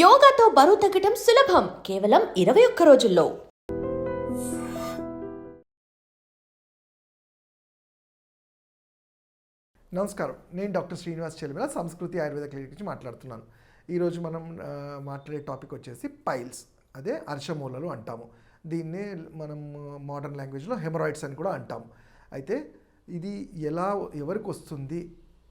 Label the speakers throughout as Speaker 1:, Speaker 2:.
Speaker 1: యోగాతో బరువు తగ్గటం సులభం. కేవలం ఇరవై ఒక్క రోజుల్లో.
Speaker 2: నమస్కారం. నేను డాక్టర్ శ్రీనివాస్ చెలిమిల సంస్కృతి ఆయుర్వేద క్లినిక్ నుంచి మాట్లాడుతున్నాను. ఈరోజు మనం మాట్లాడే టాపిక్ వచ్చేసి పైల్స్. అదే అర్షమూలలు అంటాము. దీన్నే మనం మోడర్న్ లాంగ్వేజ్లో హెమరాయిడ్స్ అని కూడా అంటాము. అయితే ఇది ఎలా ఎవరికి వస్తుంది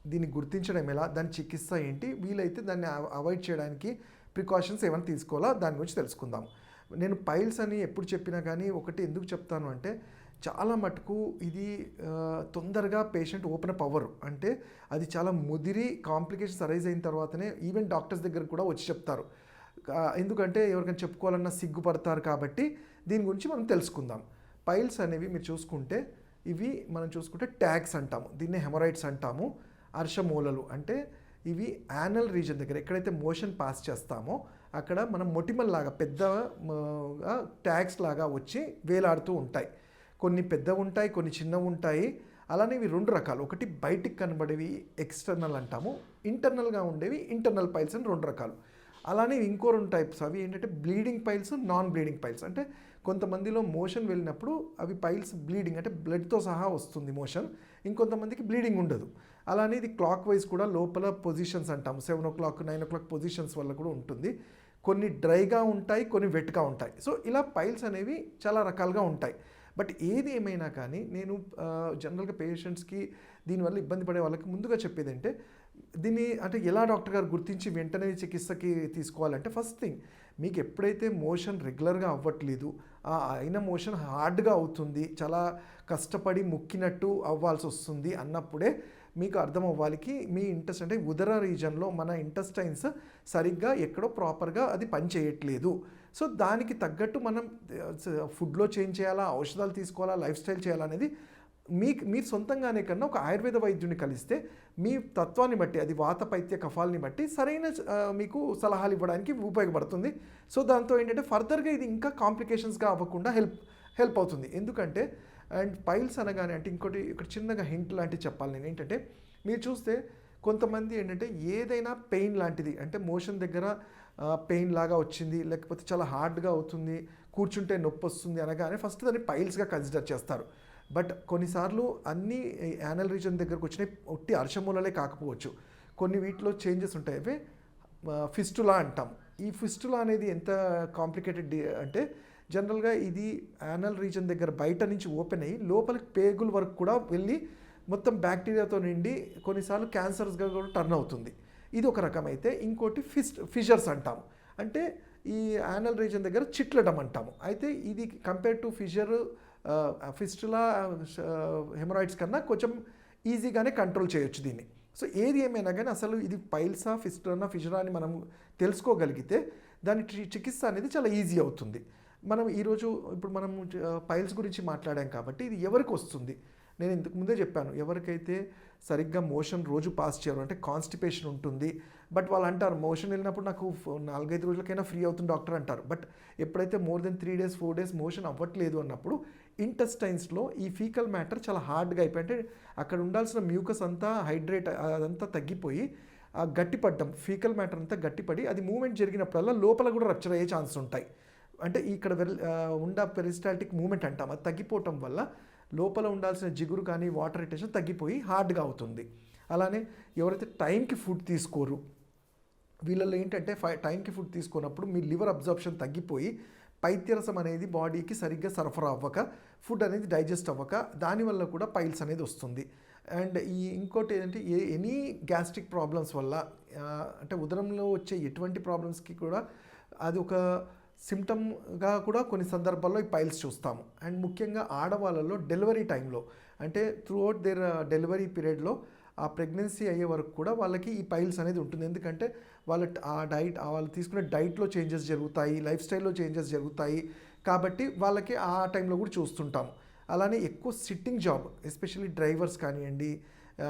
Speaker 2: దీన్ని గుర్తించడం ఎలా దాని చికిత్స ఏంటి వీలైతే దాన్ని అవాయిడ్ చేయడానికి ప్రికాషన్స్ ఏమైనా తీసుకోవాలా? దాని గురించి తెలుసుకుందాం. నేను పైల్స్ అని ఎప్పుడు చెప్పినా కానీ ఒకటి ఎందుకు చెప్తాను అంటే చాలా మటుకు ఇది తొందరగా పేషెంట్ ఓపెన్ అప్ అవ్వరు. అంటే అది చాలా ముదిరి కాంప్లికేషన్స్ అరైజ్ అయిన తర్వాతనే ఈవెన్ డాక్టర్స్ దగ్గర కూడా వచ్చి చెప్తారు. ఎందుకంటే ఎవరికైనా చెప్పుకోవాలన్నా సిగ్గుపడతారు కాబట్టి దీని గురించి మనం తెలుసుకుందాం. పైల్స్ అనేవి మీరు చూసుకుంటే ఇవి మనం చూసుకుంటే ట్యాగ్స్ అంటాము. దీన్ని హెమరాయిడ్స్ అంటాము. అర్షమూలలు అంటే ఇవి యానల్ రీజన్ దగ్గర ఎక్కడైతే మోషన్ పాస్ చేస్తామో అక్కడ మనం మొటిమల్ లాగా పెద్ద ట్యాగ్స్ లాగా వచ్చి వేలాడుతూ ఉంటాయి. కొన్ని పెద్దవి ఉంటాయి కొన్ని చిన్నవి ఉంటాయి. అలానే ఇవి రెండు రకాలు. ఒకటి బయటికి కనబడేవి ఎక్స్టర్నల్ అంటాము. ఇంటర్నల్గా ఉండేవి ఇంటర్నల్ పైల్స్ అని రెండు రకాలు. అలానే ఇంకో రెండు టైప్స్ అవి ఏంటంటే bleeding piles non bleeding piles అంటే కొంతమందిలో మోషన్ వెళ్ళినప్పుడు అవి పైల్స్ బ్లీడింగ్ అంటే బ్లడ్తో సహా వస్తుంది మోషన్ ఇంకొంతమందికి బ్లీడింగ్ ఉండదు. అలానే ఇది క్లాక్ వైజ్ కూడా లోపల పొజిషన్స్ అంటాం seven o'clock nine o'clock positions వల్ల కూడా ఉంటుంది. కొన్ని డ్రైగా ఉంటాయి కొన్ని వెట్గా ఉంటాయి. సో ఇలా పైల్స్ అనేవి చాలా రకాలుగా ఉంటాయి. బట్ ఏది ఏమైనా కానీ నేను జనరల్గా పేషెంట్స్కి దీనివల్ల ఇబ్బంది పడే వాళ్ళకి ముందుగా చెప్పేది అంటే దీన్ని అంటే ఎలా డాక్టర్ గారు గుర్తించి వెంటనే చికిత్సకి తీసుకోవాలంటే ఫస్ట్ థింగ్ మీకు ఎప్పుడైతే మోషన్ రెగ్యులర్గా అవ్వట్లేదు ఆ అయిన మోషన్ హార్డ్గా అవుతుంది చాలా కష్టపడి ముక్కినట్టు అవ్వాల్సి వస్తుంది అన్నప్పుడే మీకు అర్థం అవ్వాలికి మీ ఇంటెస్ట్ అంటే ఉదర రీజన్లో మన ఇంటెస్టైన్స్ సరిగ్గా ఎక్కడో ప్రాపర్గా అది పనిచేయట్లేదు సో దానికి తగ్గట్టు మనం ఫుడ్లో చేంజ్ చేయాలా? ఔషధాలు తీసుకోవాలా? లైఫ్ స్టైల్ చేయాలనేది మీకు మీరు సొంతంగానే కన్నా ఒక ఆయుర్వేద వైద్యుని కలిస్తే మీ తత్వాన్ని బట్టి అది వాత పైత్య కఫాలని బట్టి సరైన మీకు సలహాలు ఇవ్వడానికి ఉపయోగపడుతుంది. సో దాంతో ఏంటంటే ఫర్దర్గా ఇది ఇంకా కాంప్లికేషన్స్గా అవ్వకుండా హెల్ప్ హెల్ప్ అవుతుంది. ఎందుకంటే అండ్ పైల్స్ అనగానే అంటే ఇంకోటి ఇక్కడ చిన్నగా హింట్ లాంటివి చెప్పాలి నేను. ఏంటంటే మీరు చూస్తే కొంతమంది ఏంటంటే ఏదైనా పెయిన్ లాంటిది అంటే మోషన్ దగ్గర పెయిన్ లాగా వచ్చింది లేకపోతే చాలా హార్డ్గా అవుతుంది కూర్చుంటే నొప్పి వస్తుంది అనగానే ఫస్ట్ దాన్ని పైల్స్గా కన్సిడర్ చేస్తారు. బట్ కొన్నిసార్లు అన్ని యానల్ రీజన్ దగ్గరకు వచ్చినాయి ఒట్టి అర్షమూలలే కాకపోవచ్చు. కొన్ని వీటిలో చేంజెస్ ఉంటాయి. అవి ఫిస్టులా అంటాం. ఈ ఫిస్టులా అనేది ఎంత కాంప్లికేటెడ్ అంటే జనరల్గా ఇది యానల్ రీజన్ దగ్గర బయట నుంచి ఓపెన్ అయ్యి లోపలికి పేగుల వరకు కూడా వెళ్ళి మొత్తం బ్యాక్టీరియాతో నిండి కొన్నిసార్లు క్యాన్సర్స్గా కూడా టర్న్ అవుతుంది. ఇది ఒక రకం అయితే. ఇంకోటి ఫిస్ట్ ఫిషర్స్ అంటాము అంటే ఈ యానల్ రీజన్ దగ్గర చిట్లడం అంటాము. అయితే ఇది compare to fissure fistula haemorrhoids కన్నా కొంచెం ఈజీగానే కంట్రోల్ చేయొచ్చు దీన్ని. సో ఏది ఏమైనా కానీ అసలు ఇది పైల్సా ఫిస్టులనా ఫిషరా అని మనం తెలుసుకోగలిగితే దాని చి- చికిత్స అనేది చాలా ఈజీ అవుతుంది. మనం ఈరోజు ఇప్పుడు మనం పైల్స్ గురించి మాట్లాడాం కాబట్టి ఇది ఎవరికి వస్తుంది? నేను ఇంతకు ముందే చెప్పాను. ఎవరికైతే సరిగ్గా మోషన్ రోజు పాస్ చేయరు అంటే కాన్స్టిపేషన్ ఉంటుంది. బట్ వాళ్ళు అంటారు మోషన్ వెళ్ళినప్పుడు నాకు నాలుగైదు రోజులకైనా ఫ్రీ అవుతుంది డాక్టర్ అంటారు. బట్ ఎప్పుడైతే more than three days four days motion అవ్వట్లేదు అన్నప్పుడు ఇంటెస్టైన్స్లో ఈ ఫీకల్ మ్యాటర్ చాలా హార్డ్గా అయిపోయి అంటే అక్కడ ఉండాల్సిన మ్యూకస్ అంతా హైడ్రేట్ అదంతా తగ్గిపోయి గట్టిపడ్డం ఫీకల్ మ్యాటర్ అంతా గట్టిపడి అది మూమెంట్ జరిగినప్పుడల్లా లోపల కూడా రప్చర్ అయ్యే ఛాన్స్ ఉంటాయి. అంటే ఇక్కడ వెల్ ఉండ పెరిస్టాల్టిక్ మూమెంట్ అంటాం. అది తగ్గిపోవటం వల్ల లోపల ఉండాల్సిన జిగురు కానీ వాటర్ రిటెన్షన్ తగ్గిపోయి హార్డ్గా అవుతుంది. అలానే ఎవరైతే టైంకి ఫుడ్ తీసుకోరు వీళ్ళల్లో ఏంటంటే ఫై టైంకి ఫుడ్ తీసుకున్నప్పుడు మీ లివర్ అబ్జర్ప్షన్ తగ్గిపోయి పైత్యరసం అనేది బాడీకి సరిగ్గా సరఫరా అవ్వక ఫుడ్ అనేది డైజెస్ట్ అవ్వక దానివల్ల కూడా పైల్స్ అనేది వస్తుంది. అండ్ ఈ ఇంకోటి ఏంటంటే ఏ ఎనీ గ్యాస్ట్రిక్ ప్రాబ్లమ్స్ వల్ల అంటే ఉదరంలో వచ్చే ఎటువంటి ప్రాబ్లమ్స్కి కూడా అది ఒక సిమ్టమ్గా కూడా కొన్ని సందర్భాల్లో ఈ పైల్స్ చూస్తాము. అండ్ ముఖ్యంగా ఆడవాళ్ళలో డెలివరీ టైంలో అంటే త్రూఅవుట్ దేర్ uh, డెలివరీ పీరియడ్లో ఆ ప్రెగ్నెన్సీ అయ్యే వరకు కూడా వాళ్ళకి ఈ పైల్స్ అనేది ఉంటుంది. ఎందుకంటే వాళ్ళ ఆ డైట్ వాళ్ళు తీసుకునే డైట్లో చేంజెస్ జరుగుతాయి లైఫ్ స్టైల్లో చేంజెస్ జరుగుతాయి. కాబట్టి వాళ్ళకి ఆ టైంలో కూడా చూస్తుంటాం. అలానే ఎక్కువ సిట్టింగ్ జాబ్ ఎస్పెషల్లీ డ్రైవర్స్ కానివ్వండి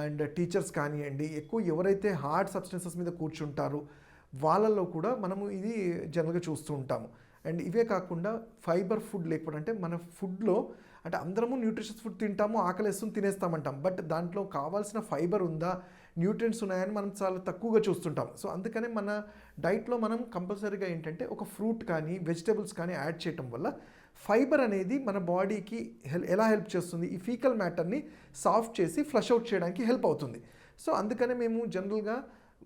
Speaker 2: అండ్ టీచర్స్ కానివ్వండి ఎక్కువ ఎవరైతే హార్డ్ సబ్స్టెన్సెస్ మీద కూర్చుంటారో వాళ్ళల్లో కూడా మనము ఇది జనరల్గా చూస్తూ ఉంటాము. అండ్ ఇవే కాకుండా ఫైబర్ ఫుడ్ లేకపోవడం అంటే మన ఫుడ్లో అంటే అందరము న్యూట్రిషన్స్ ఫుడ్ తింటాము ఆకలిస్తుంది తినేస్తామంటాం. బట్ దాంట్లో కావాల్సిన ఫైబర్ ఉందా న్యూట్రియంట్స్ ఉన్నాయని మనం చాలా తక్కువగా చూస్తుంటాం. సో అందుకనే మన డైట్లో మనం కంపల్సరీగా ఏంటంటే ఒక ఫ్రూట్ కానీ వెజిటేబుల్స్ కానీ యాడ్ చేయటం వల్ల ఫైబర్ అనేది మన బాడీకి హెల్ ఎలా హెల్ప్ చేస్తుంది? ఈ ఫీకల్ మ్యాటర్ని సాఫ్ట్ చేసి ఫ్లష్ అవుట్ చేయడానికి హెల్ప్ అవుతుంది. సో అందుకనే మేము జనరల్గా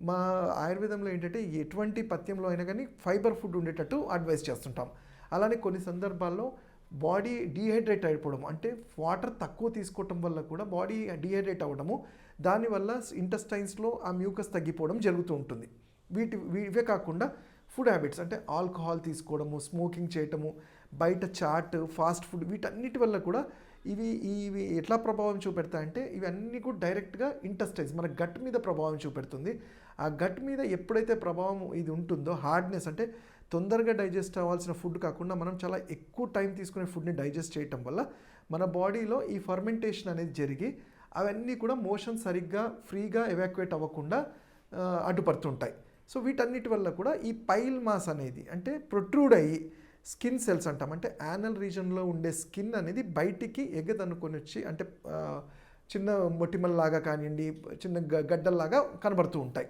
Speaker 2: మా ఆయుర్వేదంలో ఏంటంటే ఎటువంటి పథ్యంలో అయినా కానీ ఫైబర్ ఫుడ్ ఉండేటట్టు అడ్వైస్ చేస్తుంటాం. అలానే కొన్ని సందర్భాల్లో బాడీ డీహైడ్రేట్ అయిపోవడం అంటే వాటర్ తక్కువ తీసుకోవటం వల్ల కూడా బాడీ డీహైడ్రేట్ అవ్వడము దానివల్ల ఇంటెస్టైన్స్లో ఆ మ్యూకస్ తగ్గిపోవడం జరుగుతూ ఉంటుంది. వీటి వీ- ఇవే కాకుండా ఫుడ్ హ్యాబిట్స్ అంటే ఆల్కహాల్ తీసుకోవడము స్మోకింగ్ చేయటము బయట చాట్ ఫాస్ట్ ఫుడ్ వీటన్నిటి వల్ల కూడా ఇవి ఇవి ఎట్లా ప్రభావం చూపెడతాయంటే ఇవన్నీ కూడా డైరెక్ట్గా ఇంటెస్టైన్స్ మన గట్ మీద ప్రభావం చూపెడుతుంది. ఆ గట్ మీద ఎప్పుడైతే ప్రభావం ఇది ఉంటుందో హార్డ్నెస్ అంటే తొందరగా డైజెస్ట్ అవ్వాల్సిన ఫుడ్ కాకుండా మనం చాలా ఎక్కువ టైం తీసుకునే ఫుడ్ని డైజెస్ట్ చేయటం వల్ల మన బాడీలో ఈ ఫర్మెంటేషన్ అనేది జరిగి అవన్నీ కూడా మోషన్ సరిగ్గా ఫ్రీగా ఎవాక్యుయేట్ అవ్వకుండా అడ్డుపడుతుంటాయి. సో వీటన్నిటి వల్ల కూడా ఈ పైల్ మాస్ అనేది అంటే ప్రొట్రూడ్ అయ్యి స్కిన్ సెల్స్ అంటాం. అంటే యానల్ రీజన్లో ఉండే స్కిన్ అనేది బయటికి ఎగదనుకొని వచ్చి అంటే చిన్న మొటిమల్లాగా కానివ్వండి చిన్న గ- గడ్డల్లాగా కనబడుతూ ఉంటాయి.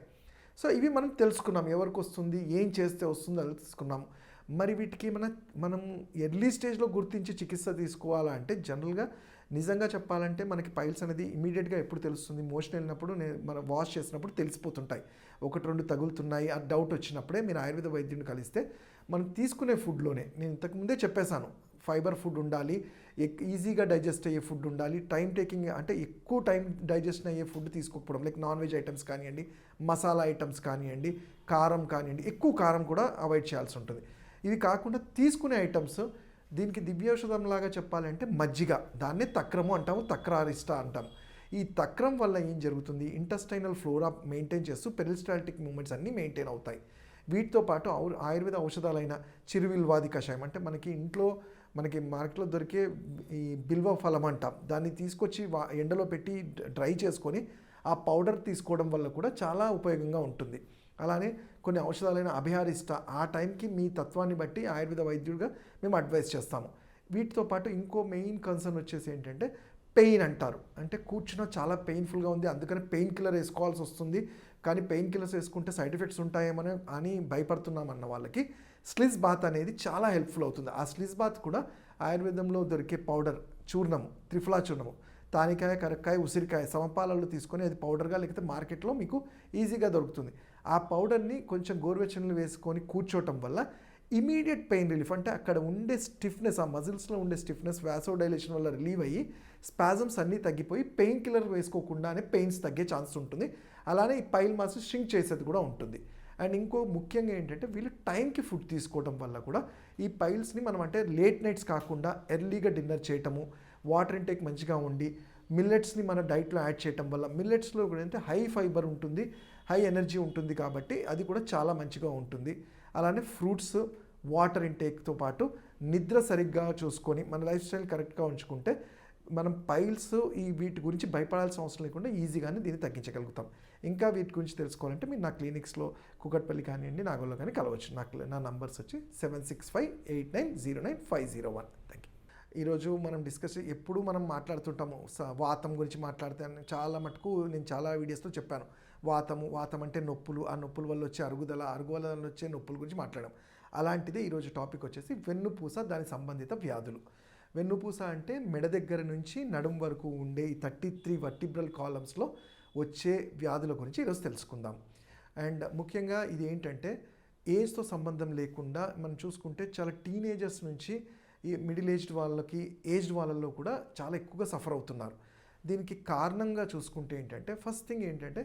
Speaker 2: సో ఇవి మనం తెలుసుకున్నాం. ఎవరికి వస్తుంది ఏం చేస్తే వస్తుందో అది తెలుసుకున్నాం. మరి వీటికి మన మనం ఎర్లీ స్టేజ్లో గుర్తించి చికిత్స తీసుకోవాలంటే జనరల్గా నిజంగా చెప్పాలంటే మనకి పైల్స్ అనేది ఇమీడియట్గా ఎప్పుడు తెలుస్తుంది? మోషన్ వెళ్ళినప్పుడు నేను మనం వాష్ చేసినప్పుడు తెలిసిపోతుంటాయి. ఒకటి రెండు తగులుతున్నాయి. ఆ డౌట్ వచ్చినప్పుడే మీరు ఆయుర్వేద వైద్యుని కలిస్తే మనం తీసుకునే ఫుడ్లోనే నేను ఇంతకుముందే చెప్పేశాను. ఫైబర్ ఫుడ్ ఉండాలి ఈజీగా డైజెస్ట్ అయ్యే ఫుడ్ ఉండాలి టైం టేకింగ్ అంటే ఎక్కువ టైం డైజెషన్ అయ్యే ఫుడ్ తీసుకోకపోవడం లైక్ నాన్ వెజ్ ఐటమ్స్ కానివ్వండి మసాలా ఐటమ్స్ కానివ్వండి కారం కానివ్వండి ఎక్కువ కారం కూడా అవాయిడ్ చేయాల్సి ఉంటుంది. ఇవి కాకుండా తీసుకునే ఐటమ్స్ దీనికి దివ్యౌషధం లాగా చెప్పాలంటే మజ్జిగ దాన్నే తక్రము అంటాము తక్రారిష్ట అంటాము. ఈ తక్రం వల్ల ఏం జరుగుతుంది? ఇంటస్టైనల్ ఫ్లోరా మెయింటైన్ చేస్తూ పెరిస్టాల్టిక్ మూమెంట్స్ అన్నీ మెయింటైన్ అవుతాయి. వీటితో పాటు ఆయుర్వేద ఔషధాలైన చిరువిల్వాది కషాయం అంటే మనకి ఇంట్లో మనకి మార్కెట్లో దొరికే ఈ బిల్వ ఫలం అంటాం దాన్ని తీసుకొచ్చి ఎండలో పెట్టి డ్రై చేసుకొని ఆ పౌడర్ తీసుకోవడం వల్ల కూడా చాలా ఉపయోగంగా ఉంటుంది. అలానే కొన్ని ఔషధాలైన అభిహారిష్ట ఆ టైంకి మీ తత్వాన్ని బట్టి ఆయుర్వేద వైద్యుడిగా మేము అడ్వైస్ చేస్తాము. వీటితో పాటు ఇంకో మెయిన్ కన్సర్న్ వచ్చేసి ఏంటంటే పెయిన్ అంటారు. అంటే కూర్చున్న చాలా పెయిన్ఫుల్గా ఉంది అందుకని పెయిన్ కిల్లర్ వేసుకోవాల్సి వస్తుంది. కానీ పెయిన్ కిల్లర్స్ వేసుకుంటే సైడ్ ఎఫెక్ట్స్ ఉంటాయేమని అని భయపడుతున్నామన్న వాళ్ళకి స్లిజ్ బాత్ అనేది చాలా హెల్ప్ఫుల్ అవుతుంది. ఆ స్లిజ్ బాత్ కూడా ఆయుర్వేదంలో దొరికే పౌడర్ చూర్ణము త్రిఫలా చూర్ణము తానికాయ కరక్కాయ ఉసిరికాయ సమపాలలో తీసుకొని అది పౌడర్గా లేకపోతే మార్కెట్లో మీకు ఈజీగా దొరుకుతుంది. ఆ పౌడర్ని కొంచెం గోరువెచ్చనలు వేసుకొని కూర్చోవటం వల్ల ఇమీడియట్ పెయిన్ రిలీఫ్ అంటే అక్కడ ఉండే స్టిఫ్నెస్ ఆ మజిల్స్లో ఉండే స్టిఫ్నెస్ వ్యాసోడైలేషన్ వల్ల రిలీవ్ అయ్యి స్పాజమ్స్ అన్నీ తగ్గిపోయి పెయిన్ కిల్లర్ వేసుకోకుండానే పెయిన్స్ తగ్గే ఛాన్స్ ఉంటుంది అలానే ఈ పైల్ మాస్ షింక్ చేసేది కూడా ఉంటుంది. అండ్ ఇంకో ముఖ్యంగా ఏంటంటే వీళ్ళు టైంకి ఫుడ్ తీసుకోవడం వల్ల కూడా ఈ పైల్స్ని మనం అంటే లేట్ నైట్స్ కాకుండా ఎర్లీగా డిన్నర్ చేయటము వాటర్ ఇంటేక్ మంచిగా ఉండి మిల్లెట్స్ని మన డైట్లో యాడ్ చేయటం వల్ల మిల్లెట్స్లో కూడా ఏంటంటే హై ఫైబర్ ఉంటుంది హై ఎనర్జీ ఉంటుంది కాబట్టి అది కూడా చాలా మంచిగా ఉంటుంది. అలానే ఫ్రూట్స్ వాటర్ ఇంటేక్తో పాటు నిద్ర సరిగ్గా చూసుకొని మన లైఫ్ స్టైల్ కరెక్ట్గా ఉంచుకుంటే మనం పైల్స్ ఈ వీటి గురించి భయపడాల్సిన అవసరం లేకుండా ఈజీగానే దీన్ని తగ్గించగలుగుతాం. ఇంకా వీటి గురించి తెలుసుకోవాలంటే మీరు నా క్లినిక్స్లో కుకట్పల్లి కానివ్వండి నాగోల్లో కానీ కలవచ్చు. నాకు నా నంబర్స్ వచ్చి seven six five eight nine zero nine five zero one. Thank you. ఈరోజు మనం డిస్కస్ ఎప్పుడు మనం మాట్లాడుతుంటాము. స- వాతం గురించి మాట్లాడితే చాలా మటుకు నేను చాలా వీడియోస్లో చెప్పాను. వాతము వాతం అంటే నొప్పులు ఆ నొప్పుల వల్ల వచ్చే అరుగుదల అరుగుదల వల్ల వచ్చే నొప్పుల గురించి మాట్లాడడం అలాంటిదే ఈరోజు టాపిక్ వచ్చేసి వెన్నుపూస దాని సంబంధిత వ్యాధులు. వెన్నుపూస అంటే మెడ దగ్గర నుంచి నడుం వరకు ఉండే ఈ థర్టీ త్రీ వర్టిబ్రల్ కాలమ్స్లో వచ్చే వ్యాధుల గురించి ఈరోజు తెలుసుకుందాం. అండ్ ముఖ్యంగా ఇది ఏంటంటే ఏజ్తో సంబంధం లేకుండా మనం చూసుకుంటే చాలా టీనేజర్స్ నుంచి ఈ మిడిల్ ఏజ్డ్ వాళ్ళకి ఏజ్డ్ వాళ్ళల్లో కూడా చాలా ఎక్కువగా సఫర్ అవుతున్నారు. దీనికి కారణంగా చూసుకుంటే ఏంటంటే ఫస్ట్ థింగ్ ఏంటంటే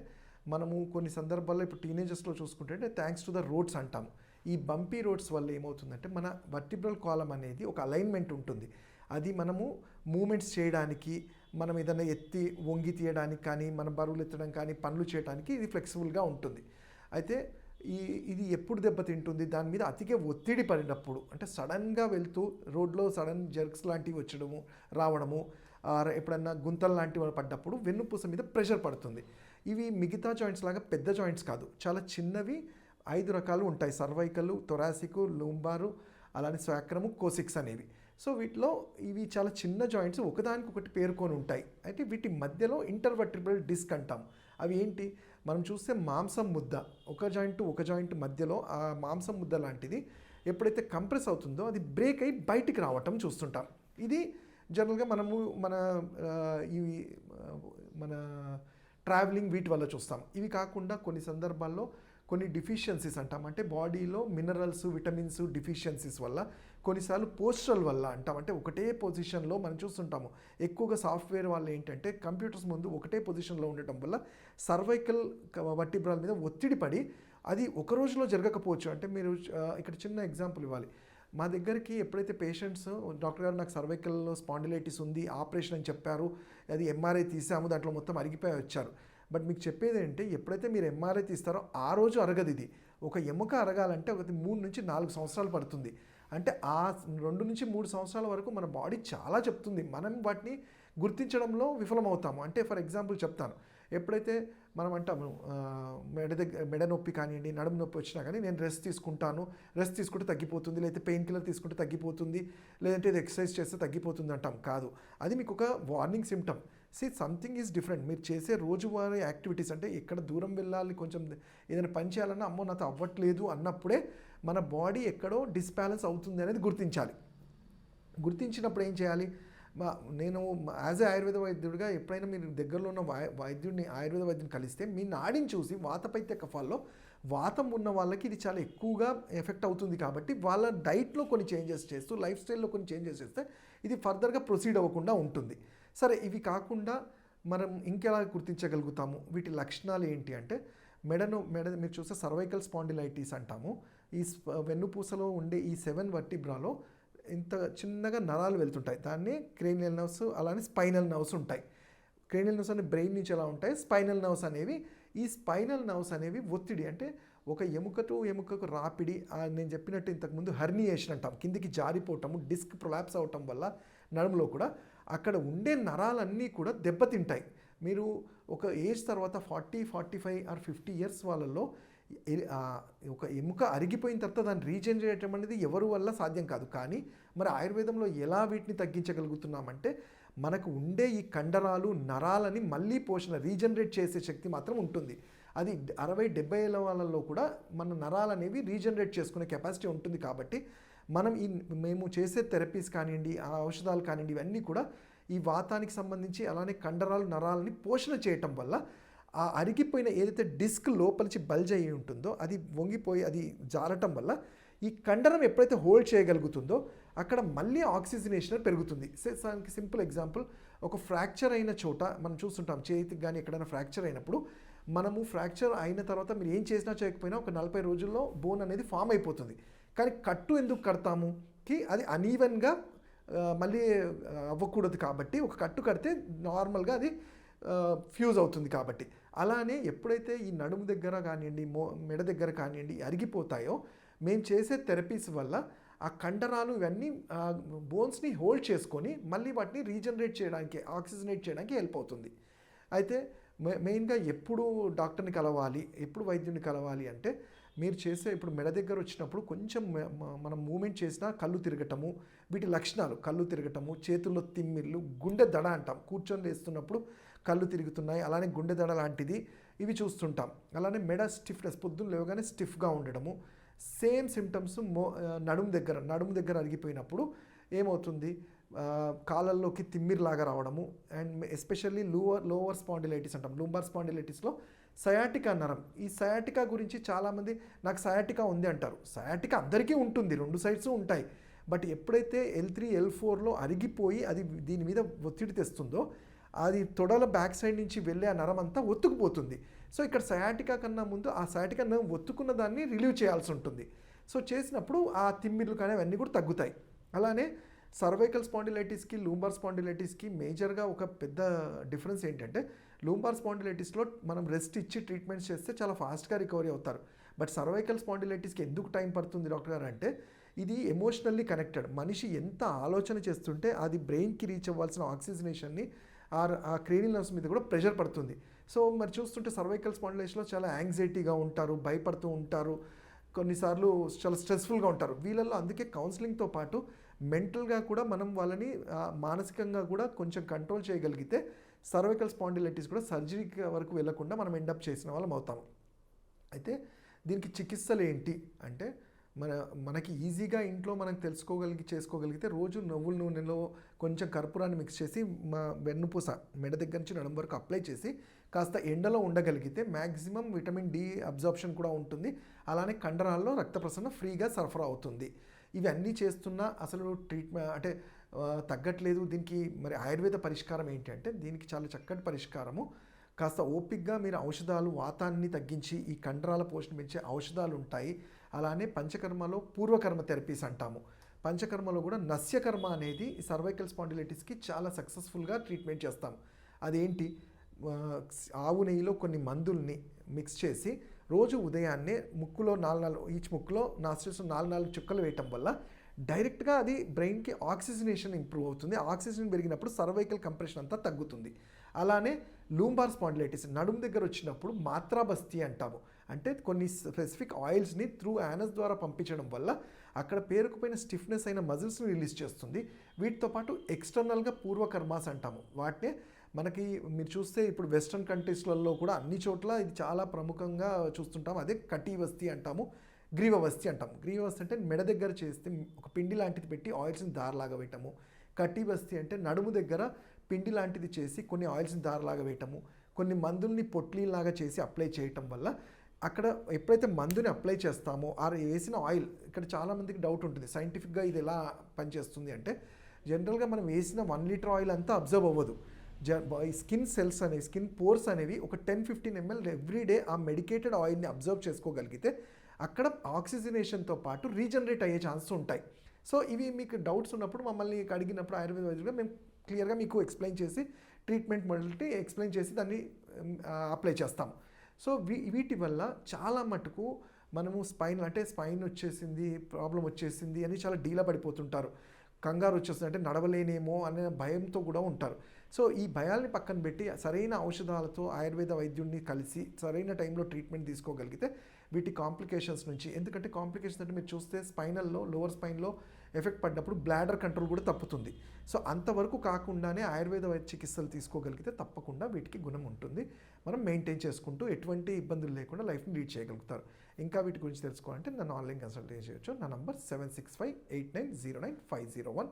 Speaker 2: మనము కొన్ని సందర్భాల్లో ఇప్పుడు టీనేజర్స్లో చూసుకుంటే థ్యాంక్స్ టు ద రోడ్స్ అంటాం. ఈ బంపీ రోడ్స్ వల్ల ఏమవుతుందంటే మన వర్టిబ్రల్ కాలం అనేది ఒక అలైన్మెంట్ ఉంటుంది. అది మనము మూమెంట్స్ చేయడానికి మనం ఏదైనా ఎత్తి వంగి తీయడానికి కానీ మన బరువులు ఎత్తడం కానీ పనులు చేయడానికి ఇది ఫ్లెక్సిబుల్గా ఉంటుంది. అయితే ఈ ఇది ఎప్పుడు దెబ్బతింటుంది దాని మీద అతిగా ఒత్తిడి పడినప్పుడు అంటే సడన్గా వెళ్తూ రోడ్లో సడన్ జర్క్స్ లాంటివి వచ్చడము రావడము ఎప్పుడన్నా గుంతలు లాంటివి పడ్డప్పుడు వెన్నుపూస మీద ప్రెషర్ పడుతుంది. ఇవి మిగతా జాయింట్స్ లాగా పెద్ద జాయింట్స్ కాదు. చాలా చిన్నవి ఐదు రకాలు ఉంటాయి. సర్వైకలు తొరాసికు లూంబారు అలానే స్వాక్రము కోసిక్స్ అనేవి. సో వీటిలో ఇవి చాలా చిన్న జాయింట్స్ ఒకదానికొకటి పేర్కొని ఉంటాయి. అయితే వీటి మధ్యలో ఇంటర్వర్టిబ్రల్ డిస్క్ అంటాం. అవి ఏంటి? మనం చూస్తే మాంసం ముద్ద. ఒక జాయింట్ ఒక జాయింట్ మధ్యలో ఆ మాంసం ముద్ద లాంటిది ఎప్పుడైతే కంప్రెస్ అవుతుందో అది బ్రేక్ అయి బయటికి రావటం చూస్తుంటాం. ఇది జనరల్గా మనము మన ఇవి మన ట్రావెలింగ్ వీటి వల్ల చూస్తాం. ఇవి కాకుండా కొన్ని సందర్భాల్లో కొన్ని డిఫిషియన్సీస్ అంటాం. అంటే బాడీలో మినరల్స్ విటమిన్స్ డిఫిషియన్సీస్ వల్ల కొన్నిసార్లు పోస్టల్ వల్ల అంటాం. అంటే ఒకటే పొజిషన్లో మనం చూస్తుంటాము. ఎక్కువగా సాఫ్ట్వేర్ వాళ్ళు ఏంటంటే కంప్యూటర్స్ ముందు ఒకటే పొజిషన్లో ఉండటం వల్ల సర్వైకల్ వట్టిబ్రాల మీద ఒత్తిడి పడి అది ఒక రోజులో జరగకపోవచ్చు. అంటే మీరు ఇక్కడ చిన్న ఎగ్జాంపుల్ ఇవ్వాలి. మా దగ్గరికి ఎప్పుడైతే పేషెంట్స్ డాక్టర్ గారు నాకు సర్వైకల్ స్పాండిలైటిస్ ఉంది ఆపరేషన్ అని చెప్పారు అది ఎంఆర్ఐ తీసాము దాంట్లో మొత్తం అరిగిపోయి వచ్చారు. బట్ మీకు చెప్పేది ఏంటంటే ఎప్పుడైతే మీరు ఎంఆర్ఐ తీస్తారో ఆ రోజు అరగదు ఇది. ఒక ఎముక అరగాలంటే ఒక మూడు నుంచి నాలుగు సంవత్సరాలు పడుతుంది. అంటే ఆ రెండు నుంచి మూడు సంవత్సరాల వరకు మన బాడీ చాలా చెప్తుంది. మనం వాటిని గుర్తించడంలో విఫలమవుతాము. అంటే ఫర్ ఎగ్జాంపుల్ చెప్తాను. ఎప్పుడైతే మనం అంటాము మెడ దగ్గర మెడ నొప్పి కానివ్వండి నడుము నొప్పి వచ్చినా కానీ నేను రెస్ట్ తీసుకుంటాను. రెస్ట్ తీసుకుంటే తగ్గిపోతుంది. లేకపోతే పెయిన్ కిల్లర్ తీసుకుంటే తగ్గిపోతుంది. లేదంటే ఇది ఎక్సర్సైజ్ చేస్తే తగ్గిపోతుంది అంటాం. కాదు. అది మీకు ఒక warning symptom see something is different మీరు చేసే రోజువారీ యాక్టివిటీస్ అంటే ఎక్కడ దూరం వెళ్ళాలి కొంచెం ఏదైనా పని చేయాలన్నా అమ్మో నాతో అవ్వట్లేదు అన్నప్పుడే మన బాడీ ఎక్కడో డిస్బ్యాలెన్స్ అవుతుంది అనేది గుర్తించాలి. గుర్తించినప్పుడు ఏం చేయాలి? మా నేను యాజ్ ఏ ఆయుర్వేద వైద్యుడిగా ఎప్పుడైనా మీరు దగ్గరలో ఉన్న వై వైద్యుడిని ఆయుర్వేద వైద్యుని కలిస్తే మీ నాడిని చూసి వాతపైత్య కఫాల్లో వాతం ఉన్న వాళ్ళకి ఇది చాలా ఎక్కువగా ఎఫెక్ట్ అవుతుంది కాబట్టి వాళ్ళ డైట్లో కొన్ని చేంజెస్ చేస్తూ లైఫ్ స్టైల్లో కొన్ని చేంజెస్ చేస్తే ఇది ఫర్దర్గా ప్రొసీడ్ అవ్వకుండా ఉంటుంది. సరే ఇవి కాకుండా మనం ఇంకెలా గుర్తించగలుగుతాము? వీటి లక్షణాలు ఏంటి అంటే మెడను మెడ మీరు చూస్తే సర్వైకల్ స్పాండిలైటిస్ అంటాము. ఈ స్ప- వెన్నుపూసలో ఉండే ఈ సెవెన్ వర్టిబ్రాలో ఇంత చిన్నగా నరాలు వెళ్తుంటాయి. దాన్ని క్రేనియల్ నర్వ్స్ అలానే స్పైనల్ నర్వ్స్ ఉంటాయి. క్రేనియల్ నర్వ్స్ అనేవి బ్రెయిన్ నుంచి ఎలా ఉంటాయి? స్పైనల్ నర్వ్స్ అనేవి ఈ స్పైనల్ నర్వ్స్ అనేవి ఒత్తిడి అంటే ఒక ఎముక టు ఎముకకు రాపిడి నేను చెప్పినట్టు ఇంతకుముందు హర్నియేషన్ అంటాం. కిందికి జారిపోవటము డిస్క్ ప్రొలాప్స్ అవటం వల్ల నడుములో కూడా అక్కడ ఉండే నరాలన్నీ కూడా దెబ్బతింటాయి. మీరు ఒక ఏజ్ తర్వాత forty forty five or fifty years వాళ్ళల్లో ఒక ఎముక అరిగిపోయిన తర్వాత దాన్ని రీజనరేట్ అనేది ఎవరి వల్ల సాధ్యం కాదు. కానీ మరి ఆయుర్వేదంలో ఎలా వీటిని తగ్గించగలుగుతున్నామంటే మనకు ఉండే ఈ కండరాలు నరాలని మళ్ళీ పోషణ రీజనరేట్ చేసే శక్తి మాత్రం ఉంటుంది. అది అరవై డెబ్బై ఏళ్ళ వాళ్ళల్లో కూడా మన నరాలు అనేవి రీజనరేట్ చేసుకునే కెపాసిటీ ఉంటుంది కాబట్టి మనం ఈ మేము చేసే థెరపీస్ కానివ్వండి ఆ ఔషధాలు కానివ్వండి ఇవన్నీ కూడా ఈ వాతానికి సంబంధించి అలానే కండరాలు నరాలని పోషణ చేయటం వల్ల ఆ అరిగిపోయిన ఏదైతే డిస్క్ లోపలిచి బల్జ్ అయ్యి ఉంటుందో అది వంగిపోయి అది జారటం వల్ల ఈ కండరం ఎప్పుడైతే హోల్డ్ చేయగలుగుతుందో అక్కడ మళ్ళీ ఆక్సిజనేషన్ పెరుగుతుంది. దానికి సింపుల్ ఎగ్జాంపుల్ ఒక ఫ్రాక్చర్ అయిన చోట మనం చూస్తుంటాం చేతికి కానీ ఎక్కడైనా ఫ్రాక్చర్ అయినప్పుడు మనము ఫ్రాక్చర్ అయిన తర్వాత మీరు ఏం చేసినా చేయకపోయినా ఒక నలభై రోజుల్లో బోన్ అనేది ఫామ్ అయిపోతుంది. కానీ కట్టు ఎందుకు కడతాము? కి అది అనీవెన్గా మళ్ళీ అవ్వకూడదు కాబట్టి ఒక కట్టు కడితే నార్మల్గా అది ఫ్యూజ్ అవుతుంది కాబట్టి. అలానే ఎప్పుడైతే ఈ నడుము దగ్గర కానివ్వండి మో మెడ దగ్గర కానివ్వండి అరిగిపోతాయో మేము చేసే థెరపీస్ వల్ల ఆ కండరాలు ఇవన్నీ బోన్స్ని హోల్డ్ చేసుకొని మళ్ళీ వాటిని రీజనరేట్ చేయడానికి ఆక్సిజనేట్ చేయడానికి హెల్ప్ అవుతుంది. అయితే మె- మెయిన్గా ఎప్పుడు డాక్టర్ని కలవాలి ఎప్పుడు వైద్యుని కలవాలి అంటే మీరు చేసే ఇప్పుడు మెడ దగ్గర వచ్చినప్పుడు కొంచెం మనం మూమెంట్ చేసినా కళ్ళు తిరగటము వీటి లక్షణాలు కళ్ళు తిరగటము చేతుల్లో తిమ్మిర్లు గుండె దడ అంటాం. కూర్చొని లేస్తున్నప్పుడు కళ్ళు తిరుగుతున్నాయి అలానే గుండె దడ లాంటిది ఇవి చూస్తుంటాం. అలానే మెడ స్టిఫ్నెస్ పొద్దున్న లేవగానే స్టిఫ్గా ఉండడము. సేమ్ సిమ్టమ్స్ మో నడుము దగ్గర నడుము దగ్గర అరిగిపోయినప్పుడు ఏమవుతుంది? కాలల్లోకి కాళ్ళల్లోకి తిమ్మిరిలాగా రావడము. And especially lower lower spondylitis అంటాం. లూంబార్ స్పాండిలైటిస్లో సయాటికా నరం. ఈ సయాటికా గురించి చాలామంది నాకు సయాటికా ఉంది అంటారు. సయాటికా అందరికీ ఉంటుంది రెండు సైడ్స్ ఉంటాయి. బట్ ఎప్పుడైతే ఎల్ త్రీ ఎల్ ఫోర్లో అరిగిపోయి అది దీని మీద ఒత్తిడి తెస్తుందో అది తొడల బ్యాక్ సైడ్ నుంచి వెళ్ళే ఆ నరం అంతా ఒత్తుకుపోతుంది. సో ఇక్కడ సయాటికా కన్నా ముందు ఆ సయాటికా నరం ఒత్తుకున్న దాన్ని రిలీవ్ చేయాల్సి ఉంటుంది. సో చేసినప్పుడు ఆ తిమ్మిర్లు కానీ అవన్నీ కూడా తగ్గుతాయి. అలానే సర్వైకల్ స్పాండిలైటిస్కి లూంబర్ స్పాండిలైటిస్కి మేజర్గా ఒక పెద్ద డిఫరెన్స్ ఏంటంటే లూంబార్ స్పాండిలైటిస్లో మనం రెస్ట్ ఇచ్చి ట్రీట్మెంట్స్ చేస్తే చాలా ఫాస్ట్గా రికవరీ అవుతారు. బట్ సర్వైకల్ స్పాండిలైటిస్కి ఎందుకు టైం పడుతుంది డాక్టర్ గారు? అంటే ఇది ఎమోషనల్లీ కనెక్టెడ్ మనిషి ఎంత ఆలోచన చేస్తుంటే అది బ్రెయిన్కి రీచ్ అవ్వాల్సిన ఆక్సిజనేషన్ని ఆర్ ఆ క్రీనిల్ నర్వ్స్ మీద కూడా ప్రెషర్ పడుతుంది. సో మరి చూస్తుంటే సర్వైకల్ స్పాండిలైటిస్లో చాలా యాంగ్జైటీగా ఉంటారు భయపడుతూ ఉంటారు. కొన్నిసార్లు చాలా స్ట్రెస్ఫుల్గా ఉంటారు. వీళ్ళల్లో అందుకే కౌన్సిలింగ్తో పాటు మెంటల్గా కూడా మనం వాళ్ళని మానసికంగా కూడా కొంచెం కంట్రోల్ చేయగలిగితే సర్వైకల్ స్పాండిలైటిస్ కూడా సర్జరీ వరకు వెళ్ళకుండా మనం ఎండప్ చేసిన వాళ్ళం అవుతాము అయితే దీనికి చికిత్సలు ఏంటి? అంటే మన మనకి ఈజీగా ఇంట్లో మనం తెలుసుకోగలిగి చేసుకోగలిగితే రోజు నువ్వుల నూనెలో కొంచెం కర్పూరాన్ని మిక్స్ చేసి మా వెన్నుపూస మెడ దగ్గర నుంచి నడుము వరకు అప్లై చేసి కాస్త ఎండలో ఉండగలిగితే మ్యాక్సిమం విటమిన్ డి అబ్జార్ప్షన్ కూడా ఉంటుంది. అలానే కండరాల్లో రక్త ప్రసరణ ఫ్రీగా సరఫరా అవుతుంది. ఇవన్నీ చేస్తున్నా అసలు ట్రీట్మెంట్ అంటే తగ్గట్లేదు. దీనికి మరి ఆయుర్వేద పరిష్కారం ఏంటి అంటే దీనికి చాలా చక్కటి పరిష్కారము. కాస్త ఓపిక్గా మీరు ఔషధాలు వాతాన్ని తగ్గించి ఈ కండరాల పోషణ పెంచే ఔషధాలు ఉంటాయి. అలానే పంచకర్మలో పూర్వకర్మ థెరపీస్ అంటాము. పంచకర్మలో కూడా నస్యకర్మ అనేది సర్వైకల్ స్పాండిలైటిస్కి చాలా సక్సెస్ఫుల్గా ట్రీట్మెంట్ చేస్తాం. అదేంటి? ఆవు నెయ్యిలో కొన్ని మందుల్ని మిక్స్ చేసి రోజు ఉదయాన్నే ముక్కులో నాలుగు నాలుగు ఈచ్ ముక్కులో నాస్టిల్స్ నాలుగు నాలుగు చుక్కలు వేయటం వల్ల డైరెక్ట్గా అది బ్రెయిన్కి ఆక్సిజనేషన్ ఇంప్రూవ్ అవుతుంది. ఆక్సిజన్ పెరిగినప్పుడు సర్వైకల్ కంప్రెషన్ అంతా తగ్గుతుంది. అలానే లూంబార్ స్పాండిలైటిస్ నడుము దగ్గర వచ్చినప్పుడు మాత్రాబస్తీ అంటాము. అంటే కొన్ని స్పెసిఫిక్ ఆయిల్స్ని త్రూ యానస్ ద్వారా పంపించడం వల్ల అక్కడ పేరుకుపోయిన స్టిఫ్నెస్ అయిన మజిల్స్ని రిలీజ్ చేస్తుంది. వీటితో పాటు ఎక్స్టర్నల్గా పూర్వకర్మాస్ అంటాము. వాటినే మనకి మీరు చూస్తే ఇప్పుడు వెస్ట్రన్ కంట్రీస్లలో కూడా అన్ని చోట్ల ఇది చాలా ప్రముఖంగా చూస్తుంటాం అదే కటీవస్తి అంటాము. గ్రీవవస్థి అంటాం గ్రీవవస్థి అంటే మెడ దగ్గర చేస్తే ఒక పిండి లాంటిది పెట్టి ఆయిల్స్ని దారలాగా వేయటము. కటీవస్తి అంటే నడుము దగ్గర పిండి లాంటిది చేసి కొన్ని ఆయిల్స్ని దారలాగా వేయటము. కొన్ని మందుల్ని పొట్లీలాగా చేసి అప్లై చేయటం వల్ల అక్కడ ఎప్పుడైతే మందుని అప్లై చేస్తామో ఆ వేసిన ఆయిల్ ఇక్కడ చాలామందికి డౌట్ ఉంటుంది. సైంటిఫిక్గా ఇది ఎలా పనిచేస్తుంది అంటే జనరల్గా మనం వేసిన వన్ లీటర్ ఆయిల్ అంతా అబ్జర్వ్ అవ్వదు. జ స్కిన్ సెల్స్ అనేవి స్కిన్ పోర్స్ అనేవి ఒక ten fifteen ML every day ఆ మెడికేటెడ్ ఆయిల్ని అబ్జర్వ్ చేసుకోగలిగితే అక్కడ ఆక్సిజనేషన్తో పాటు రీజనరేట్ అయ్యే ఛాన్సెస్ ఉంటాయి. సో ఇవి మీకు డౌట్స్ ఉన్నప్పుడు మమ్మల్ని అడిగినప్పుడు ఆయుర్వేద వైద్యులుగా మేము క్లియర్గా మీకు ఎక్స్ప్లెయిన్ చేసి ట్రీట్మెంట్ మొదటి ఎక్స్ప్లెయిన్ చేసి దాన్ని అప్లై చేస్తాము సో వీ వీటి వల్ల చాలా మటుకు మనము స్పైన్ అంటే స్పైన్ వచ్చేసింది ప్రాబ్లం వచ్చేసింది అని చాలా డీలా పడిపోతుంటారు. కంగారు వచ్చేస్తుంది అంటే నడవలేనేమో అనే భయంతో కూడా ఉంటారు. సో ఈ భయాల్ని పక్కన పెట్టి సరైన ఔషధాలతో ఆయుర్వేద వైద్యుడిని కలిసి సరైన టైంలో ట్రీట్మెంట్ తీసుకోగలిగితే వీటి కాంప్లికేషన్స్ నుంచి. ఎందుకంటే కాంప్లికేషన్స్ అంటే మీరు చూస్తే స్పైనల్లో లోవర్ స్పైన్లో ఎఫెక్ట్ పడినప్పుడు బ్లాడర్ కంట్రోల్ కూడా తప్పుతుంది. సో అంతవరకు కాకుండానే ఆయుర్వేద వైద్య చికిత్సలు తీసుకోగలిగితే తప్పకుండా వీటికి గుణం ఉంటుంది. మనం మెయింటైన్ చేసుకుంటూ ఎటువంటి ఇబ్బందులు లేకుండా లైఫ్ని లీడ్ చేయగలుగుతారు. ఇంకా వీటి గురించి తెలుసుకోవాలంటే నన్ను ఆన్లైన్ కన్సల్ట్ చేయొచ్చు. నా number seven six five eight nine zero nine five zero one